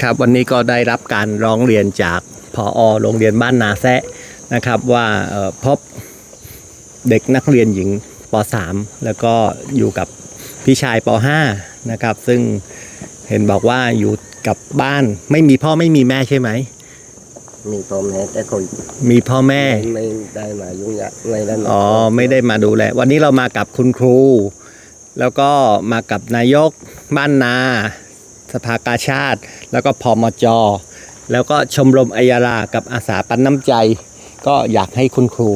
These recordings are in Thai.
ครับวันนี้ก็ได้รับการร้องเรียนจากพอโรงเรียนบ้านนาแซะนะครับว่าเอ่อพบเด็กนักเรียนหญิงป .3 แล้วก็อยู่กับพี่ชายป .5 นะครับ ซึ่งเห็นบอกว่าอยู่กับบ้านไม่มีพ่อไม่มีแม่ใช่ไหมมีพ่อแม่แต่คนมีพ่อแม่ไม่ได้มายุ่งยากไม่ได้มาอ๋อไม่ได้มาดูแลวันนี้เรามากับคุณครู แล้วก็มากับนายก บ้านนา สภากาชาติ แล้วก็พมจแล้วก็ชมรมอัยยารากับอาสาปันน้ำใจ ก็อยากให้คุณครู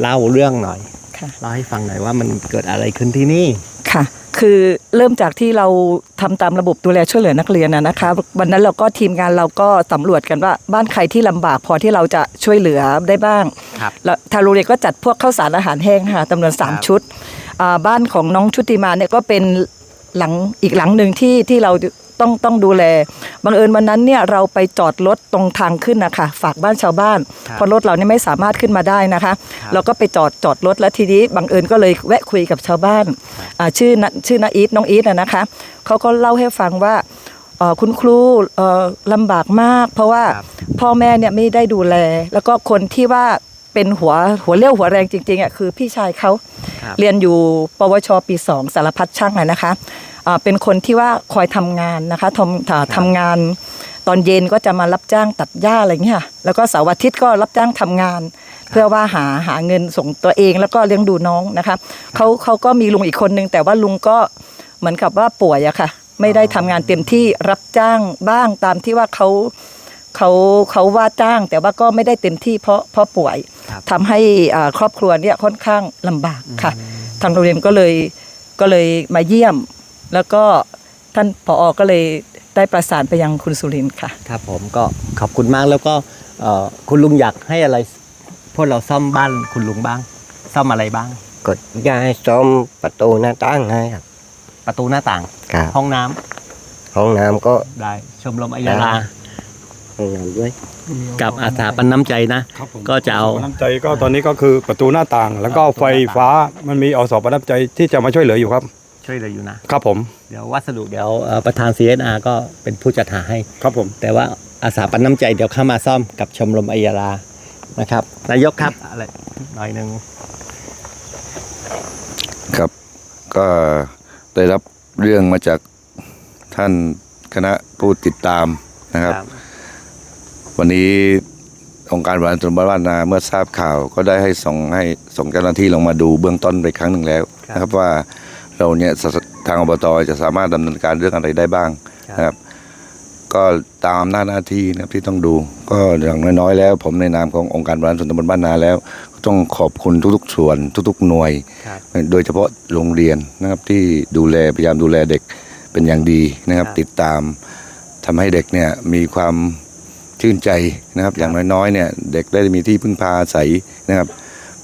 เล่าเรื่องหน่อยค่ะเล่าให้ฟังหน่อยว่ามันเกิดอะไรขึ้นที่นี่ค่ะคือเริ่มจากที่เราทำตามระบบดูแลช่วยเหลือนักเรียนนะนะคะ วันนั้นเราก็ทีมงานเราก็สำรวจกันว่าบ้านใครที่ลำบากพอที่เราจะช่วยเหลือได้บ้างครับแล้วทางโรงเรียนก็จัดพวกข้าวสารอาหารแห้งค่ะจำนวนครับ3ชุดอ่าบ้านของน้องชุติมาเนี่ยก็เป็น หลังอีกหลังหนึ่งที่ที่เราต้องต้องดูแลบังเอิญวันนั้นเนี่ยเราไปจอดรถตรงทางขึ้นนะคะฝากบ้านชาวบ้านครับเพราะรถเราเนี่ยไม่สามารถขึ้นมาได้นะคะครับเราก็ไปจอดจอดรถแล้วทีนี้บังเอิญก็เลยแวะคุยกับชาวบ้านอ่าชื่อนะชื่อนาอีทน้องอีทนะนะคะเขาก็เล่าให้ฟังว่าเอ่อคุณครูเอ่อลำบากมาก เพราะว่าครับพ่อแม่เนี่ยไม่ได้ดูแล แล้วก็คนที่ว่าเป็นหัวหัวเรี่ยวหัวแรงจริงๆอะคือพี่ชายเขาครับเรียนอยู่ปวชปีสองสารพัดช่างอะนะคะอ่า เป็นคนที่ว่าคอยทำงานนะคะทำอ่าทำงาน ตอนเย็นก็จะมารับจ้างตัดหญ้าอะไรเงี้ยค่ะแล้วก็เสาร์อาทิตย์ก็รับจ้างทำงาน เพื่อว่าหาหาเงินส่งตัวเองแล้วก็เลี้ยงดูน้องนะคะเขาเขาก็มีลุงอีกคนนึงแต่ว่าลุงก็เหมือนกับว่าป่วยอะค่ะ ไม่ได้ทำงานเต็มที่รับจ้างบ้างตามที่ว่าเขาเขาเขาว่าจ้างแต่ว่าก็ไม่ได้เต็มที่เพราะเพราะป่วยครับทำให้อ่าครอบครัวเนี่ยค่อนข้างลำบากค่ะ ทางโรงเรียนก็เลยก็เลยมาเยี่ยม แล้วก็ท่านผอก็เลยได้ประสานไปยังคุณสุรินทร์ค่ะ ครับผมก็ขอบคุณมากแล้วก็เอ่อคุณลุงอยากให้อะไร พวกเราซ่อมบ้านคุณลุงบ้าง ซ่อมอะไรบ้าง กดย้ายซ่อมประตูหน้าต่างให้ครับประตูหน้าต่าง ครับห้องน้ำห้องน้ำก็ได้ ชมรมอัยยาราห้องน้ำด้วย กับอาสาปันน้ำใจนะ ครับผมก็จะเอา น้ำใจก็ตอนนี้ก็คือประตูหน้าต่าง แล้วก็ไฟฟ้ามันมีอสปน้ำใจที่จะมาช่วยเหลืออยู่ครับ ช่วยเหลยอยู่นะครับผม เดี๋ยววัสดุเดี๋ยวเอ่อประธาน CSR ก็เป็นผู้จัดหาให้ ครับผม แต่ว่าอาสาปันน้ำใจเดี๋ยวเข้ามาซ่อมกับชมรมอัยยารานะครับ นายกครับอะไรหน่อยหนึ่งครับ ก็ได้รับเรื่องมาจากท่านคณะผู้ติดตามนะครับวันนี้องค์การบริหารส่วนบ้านนาเมื่อทราบข่าว ก็ได้ให้ส่งให้ส่งเจ้าหน้าที่ลงมาดูเบื้องต้นไปครั้งหนึ่งแล้วนะครับว่า เราเนี่ยสทางอบตจะสามารถดำเนินการเรื่องอะไรได้บ้างนะครับ ก็ตามหน้าจหน้าที่นะครับที่ต้องดู ก็อย่างน้อยๆแล้ว ผมในนามขององค์การบริหารส่วนตำบลบ้านนาแล้วต้องขอบคุณทุกๆส่วนทุกๆหน่วยครับโดยเฉพาะโรงเรียนนะครับที่ดูแลพยายามดูแลเด็กเป็นอย่างดีนะครับครับติดตามทำให้เด็กเนี่ยมีความชื่นใจนะครับ อย่างน้อยๆเนี่ยเด็กได้มีที่พึ่งพาอาศัยนะครับ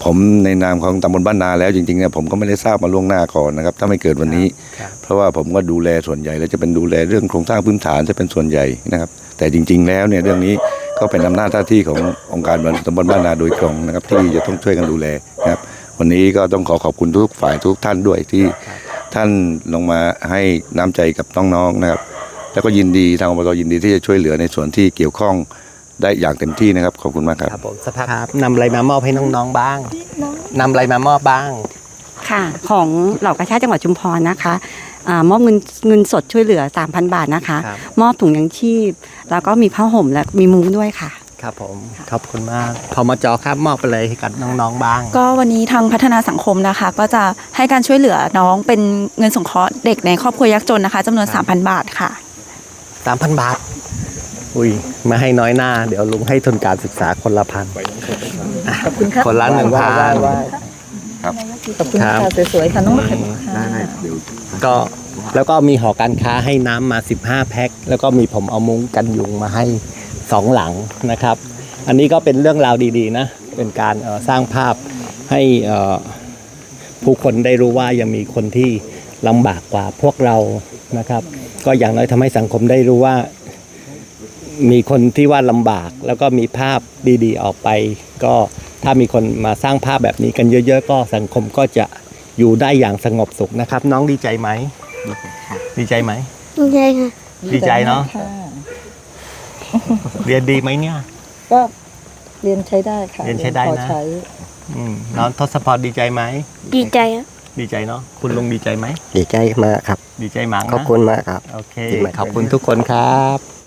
ผมในนามของตำบลบ้านนาแล้วจริงๆเนี่ยผมก็ไม่ได้ทราบมาล่วงหน้าก่อนนะครับ ถ้าไม่เกิดวันนี้ครับเพราะว่าผมก็ดูแลส่วนใหญ่ แล้วจะเป็นดูแลเรื่องโครงสร้างพื้นฐานจะเป็นส่วนใหญ่นะครับ แต่จริง ๆ แล้วเนี่ยเรื่องนี้ก็เป็นอำนาจหน้าที่ขององค์การบริหารตำบลบ้านนาโดยตรงนะครับ ที่จะต้องช่วยกันดูแลนะครับ วันนี้ก็ต้องขอขอบคุณทุกฝ่ายทุกท่านด้วยที่ท่านลงมาให้น้ำใจกับน้องๆนะครับ แล้วก็ยินดีทางอบตยินดีที่จะช่วยเหลือในส่วนที่เกี่ยวข้อง ได้อย่างเต็มที่นะครับ ขอบคุณมากครับ ครับผมสภาครับนำอะไรมามอบให้น้องๆบ้างนำอะไรมามอบบ้าง ค่ะ ของเหล่ากาชาติจังหวัดชุมพรนะคะอามอบเงินเงินสดช่วยเหลือ 3,000 บาทนะคะ ครับ มอบถุงยังชีพ แล้วก็มีผ้าห่มและมีมุ้งด้วยค่ะ ครับผมขอบคุณมากพมจครับมอบอะไรให้กับน้องๆบ้าง ก็วันนี้ทางพัฒนาสังคมนะคะ ก็จะให้การช่วยเหลือน้องเป็นเงินสงเคราะห์เด็กในครอบครัวยากจนนะคะจำนวน ครับ 3,000 บาทค่ะสามพันบาท อุ้ยไม่ให้น้อยหน้า เดี๋ยวลุงให้ทุนการศึกษาคนละพันขอบคุณค่ะคนละหนึ่งพันครับขอบคุณครัค่ะบสวยๆค่ะน้องมะเขือค่ะก็แล้วก็มีหอการค้าให้น้ำมา 15 แพ็คแล้วก็มีผมเอามุ้งกันยุงมาให้สองหลังนะครับ อันนี้ก็เป็นเรื่องราวดีๆนะ เป็นการเอ่อสร้างภาพให้เอ่อผู้คนได้รู้ว่ายังมีคนที่ลำบากกว่าพวกเรานะครับ ก็อย่างน้อยทำให้สังคมได้รู้ว่า มีคนที่ว่าลำบาก แล้วก็มีภาพดีๆ ออกไป ก็ถ้ามีคนมาสร้างภาพแบบนี้กันเยอะๆ ก็สังคมก็จะอยู่ได้อย่างสงบสุขนะครับ น้องดีใจไหมดีใจไหมดีใจค่ะดีใจเนาะค่เรียนดีไหมเนี่ย ก็เรียนใช้ได้ค่ะเรียนใช้ได้นะ พอใช้อืมน้องทศพรดีใจไหมดีใจครับดีใจเนาะคุณลุงดีใจไหมดีใจมากครับ ดีใจมากนะขอบคุณมากครับ โอเคดีมากขอบคุณทุกคนครับ